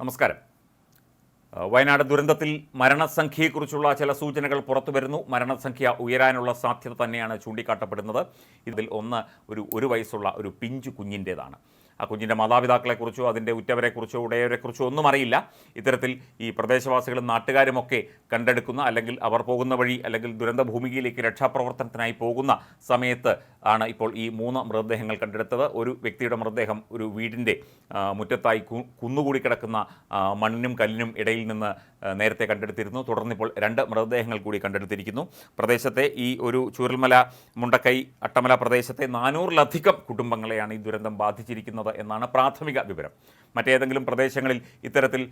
നമസ്കാരം. വയനാട് ദുരന്തത്തിൽ മരണസംഖ്യയെക്കുറിച്ചുള്ള ചില സൂചനകൾ പുറത്തു വരുന്നു മരണസംഖ്യ ഉയരാനുള്ള സാധ്യത തന്നെയാണ് ചൂണ്ടിക്കാട്ടപ്പെടുന്നത്. ഇതിൽ ഒന്ന് ഒരു ഒരു വയസ്സുള്ള ഒരു പിഞ്ചു കുഞ്ഞിന്റേതാണ്. ആ കുഞ്ഞിന്റെ മാതാപിതാക്കളെക്കുറിച്ചോ അതിന്റെ ഉറ്റവരെക്കുറിച്ചോ ഉടയവരെക്കുറിച്ചോ ഒന്നും അറിയില്ല. ഇത്തരത്തിൽ ഈ പ്രദേശവാസികളും നാട്ടുകാരുമൊക്കെ കണ്ടെടുക്കുന്ന അല്ലെങ്കിൽ അവർ പോകുന്ന വഴി അല്ലെങ്കിൽ ദുരന്ത ഭൂമികയിലേക്ക് രക്ഷാപ്രവർത്തനത്തിനായി പോകുന്ന സമയത്ത് ആണ് ഇപ്പോൾ ഈ മൂന്ന് മൃതദേഹങ്ങൾ കണ്ടെടുത്തത്. ഒരു വ്യക്തിയുടെ മൃതദേഹം ഒരു വീടിന്റെ മുറ്റത്തായി കുന്നുകൂടി കിടക്കുന്ന മണ്ണിനും കല്ലിനും ഇടയിൽ നിന്ന് നേരത്തെ കണ്ടെടുത്തിരുന്നു. തുടർന്ന് ഇപ്പോൾ രണ്ട് മൃതദേഹങ്ങൾ കൂടി കണ്ടെടുത്തിരിക്കുന്നു. പ്രദേശത്തെ ഈ ഒരു ചൂരൽമല മുണ്ടക്കൈ അട്ടമല പ്രദേശത്തെ നാനൂറിലധികം കുടുംബങ്ങളെയാണ് ഈ ദുരന്തം ബാധിച്ചിരിക്കുന്നത് എന്നാണ് പ്രാഥമിക വിവരം. മറ്റേതെങ്കിലും പ്രദേശങ്ങളിൽ ഇത്തരത്തിൽ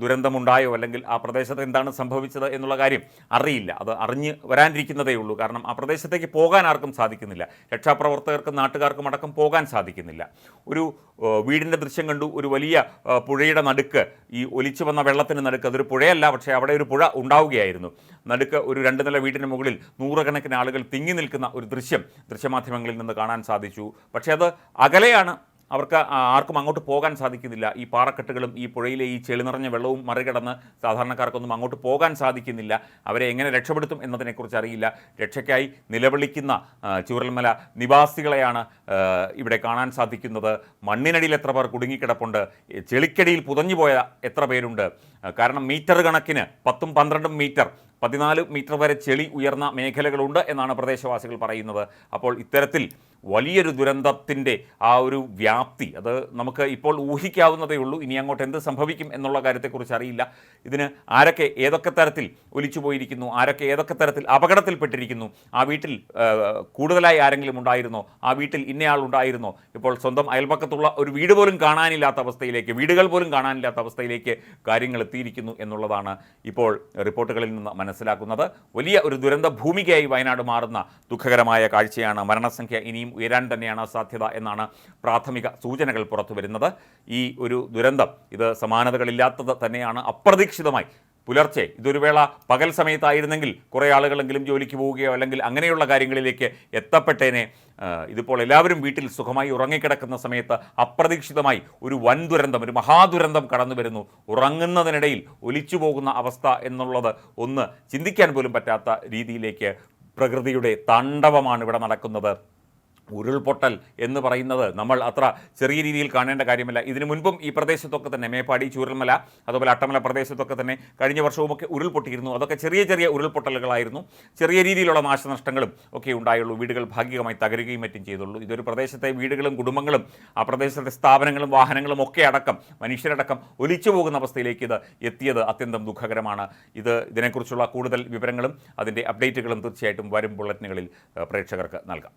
ദുരന്തമുണ്ടായോ? അല്ലെങ്കിൽ ആ പ്രദേശത്ത് എന്താണ് സംഭവിച്ചത് എന്നുള്ള കാര്യം അറിയില്ല. അത് അറിഞ്ഞ് വരാനിരിക്കുന്നതേ ഉള്ളൂ. കാരണം ആ പ്രദേശത്തേക്ക് പോകാൻ ആർക്കും സാധിക്കുന്നില്ല. രക്ഷാപ്രവർത്തകർക്കും നാട്ടുകാർക്കും അടക്കം പോകാൻ സാധിക്കുന്നില്ല. ഒരു വീടിന്റെ ദൃശ്യം കണ്ടു. ഒരു വലിയ പുഴയുടെ നടുക്ക് ഈ ഒലിച്ചു വന്ന വെള്ളത്തിന് നടുക്ക്. അതൊരു പുഴയല്ല പക്ഷേ അവിടെ ഒരു പുഴ ഉണ്ടാവുകയായിരുന്നു. നടുക്ക് ഒരു രണ്ട് നില വീടിന് മുകളിൽ നൂറുകണക്കിന് ആളുകൾ തിങ്ങി നിൽക്കുന്ന ഒരു ദൃശ്യം ദൃശ്യമാധ്യമങ്ങളിൽ നിന്ന് കാണാൻ സാധിച്ചു. പക്ഷേ അത് അകലെയാണ് അവർക്ക് ആർക്കും അങ്ങോട്ട് പോകാൻ സാധിക്കുന്നില്ല. ഈ പാറക്കെട്ടുകളും ഈ പുഴയിലെ ഈ ചെളി നിറഞ്ഞ വെള്ളവും മറികടന്ന് സാധാരണക്കാർക്കൊന്നും അങ്ങോട്ട് പോകാൻ സാധിക്കുന്നില്ല. അവരെ എങ്ങനെ രക്ഷപ്പെടുത്തും എന്നതിനെക്കുറിച്ച് അറിയില്ല. രക്ഷയ്ക്കായി നിലവിളിക്കുന്ന ചൂരൽമല നിവാസികളെയാണ് ഇവിടെ കാണാൻ സാധിക്കുന്നത്. മണ്ണിനടിയിൽ എത്ര പേർ കുടുങ്ങിക്കിടപ്പുണ്ട്. ചെളിക്കടിയിൽ പുതഞ്ഞുപോയ എത്ര പേരുണ്ട്. കാരണം മീറ്റർ കണക്കിന് പത്തും പന്ത്രണ്ടും മീറ്റർ പതിനാല് മീറ്റർ വരെ ചെളി ഉയർന്ന മേഖലകളുണ്ട് എന്നാണ് പ്രദേശവാസികൾ പറയുന്നത്. അപ്പോൾ ഇത്തരത്തിൽ വലിയൊരു ദുരന്തത്തിന്റെ ആ ഒരു വ്യാപ്തി അത് നമുക്ക് ഇപ്പോൾ ഊഹിക്കാവുന്നതേ ഉള്ളൂ. ഇനി അങ്ങോട്ട് എന്ത് സംഭവിക്കും എന്നുള്ള കാര്യത്തെക്കുറിച്ച് അറിയില്ല. ഇതിന് ആരൊക്കെ ഏതൊക്കെ തരത്തിൽ ഒലിച്ചു പോയിരിക്കുന്നു ആരൊക്കെ ഏതൊക്കെ തരത്തിൽ അപകടത്തിൽപ്പെട്ടിരിക്കുന്നു ആ വീട്ടിൽ കൂടുതലായി ആരെങ്കിലും ഉണ്ടായിരുന്നോ ആ വീട്ടിൽ ഇന്നയാൾ ഉണ്ടായിരുന്നോ ഇപ്പോൾ സ്വന്തം അയൽപക്കത്തുള്ള ഒരു വീട് പോലും കാണാനില്ലാത്ത അവസ്ഥയിലേക്ക് വീടുകൾ പോലും കാണാനില്ലാത്ത അവസ്ഥയിലേക്ക് കാര്യങ്ങൾ എത്തിയിരിക്കുന്നു എന്നുള്ളതാണ് ഇപ്പോൾ റിപ്പോർട്ടുകളിൽ നിന്ന് മനസ്സിലാക്കുന്നത്. വലിയ ഒരു ദുരന്ത ഭൂമികയായി വയനാട് മാറുന്ന ദുഃഖകരമായ കാഴ്ചയാണ് മരണസംഖ്യ ഇനിയും ഉയരാൻ തന്നെയാണ് സാധ്യത എന്നാണ് പ്രാഥമിക സൂചനകൾ പുറത്തു വരുന്നത്. ഈ ഒരു ദുരന്തം ഇത് സമാനതകളില്ലാത്തത് തന്നെയാണ്. അപ്രതീക്ഷിതമായി പുലർച്ചെ ഇതൊരു വേള പകൽ സമയത്തായിരുന്നെങ്കിൽ കുറേ ആളുകളെങ്കിലും ജോലിക്ക് പോവുകയോ അല്ലെങ്കിൽ അങ്ങനെയുള്ള കാര്യങ്ങളിലേക്ക് എത്തപ്പെട്ടേനെ ഇതിപ്പോൾ എല്ലാവരും വീട്ടിൽ സുഖമായി ഉറങ്ങിക്കിടക്കുന്ന സമയത്ത് അപ്രതീക്ഷിതമായി ഒരു വൻ ദുരന്തം ഒരു മഹാദുരന്തം കടന്നു വരുന്നു. ഉറങ്ങുന്നതിനിടയിൽ ഒലിച്ചു പോകുന്ന അവസ്ഥ എന്നുള്ളത് ഒന്ന് ചിന്തിക്കാൻ പോലും പറ്റാത്ത രീതിയിലേക്ക് പ്രകൃതിയുടെ താണ്ഡവമാണ് ഇവിടെ നടക്കുന്നത്. ഉരുൾപൊട്ടൽ എന്ന് പറയുന്നത് നമ്മൾ അത്ര ചെറിയ രീതിയിൽ കാണേണ്ട കാര്യമല്ല. ഇതിനു മുൻപും ഈ പ്രദേശത്തൊക്കെ തന്നെ മേപ്പാടി ചൂരൽമല അതുപോലെ അട്ടമല പ്രദേശത്തൊക്കെ തന്നെ കഴിഞ്ഞ വർഷവുമൊക്കെ ഉരുൾപൊട്ടിയിരുന്നു. അതൊക്കെ ചെറിയ ചെറിയ ഉരുൾപൊട്ടലുകളായിരുന്നു. ചെറിയ രീതിയിലുള്ള നാശനഷ്ടങ്ങളും ഒക്കെ ഉണ്ടായുള്ളൂ. വീടുകൾ ഭാഗികമായി തകരുകയും മറ്റും ചെയ്തുള്ളൂ. ഇതൊരു പ്രദേശത്തെ വീടുകളും കുടുംബങ്ങളും ആ പ്രദേശത്തെ സ്ഥാപനങ്ങളും വാഹനങ്ങളും ഒക്കെ അടക്കം മനുഷ്യരടക്കം ഒലിച്ചു പോകുന്ന അവസ്ഥയിലേക്ക് ഇത് എത്തിയത് അത്യന്തം ദുഃഖകരമാണ്. ഇത് ഇതിനെക്കുറിച്ചുള്ള കൂടുതൽ വിവരങ്ങളും അതിന്റെ അപ്ഡേറ്റുകളും തീർച്ചയായിട്ടും വരും ബുള്ളറ്റിനുകളിൽ പ്രേക്ഷകർക്ക് നൽകാം.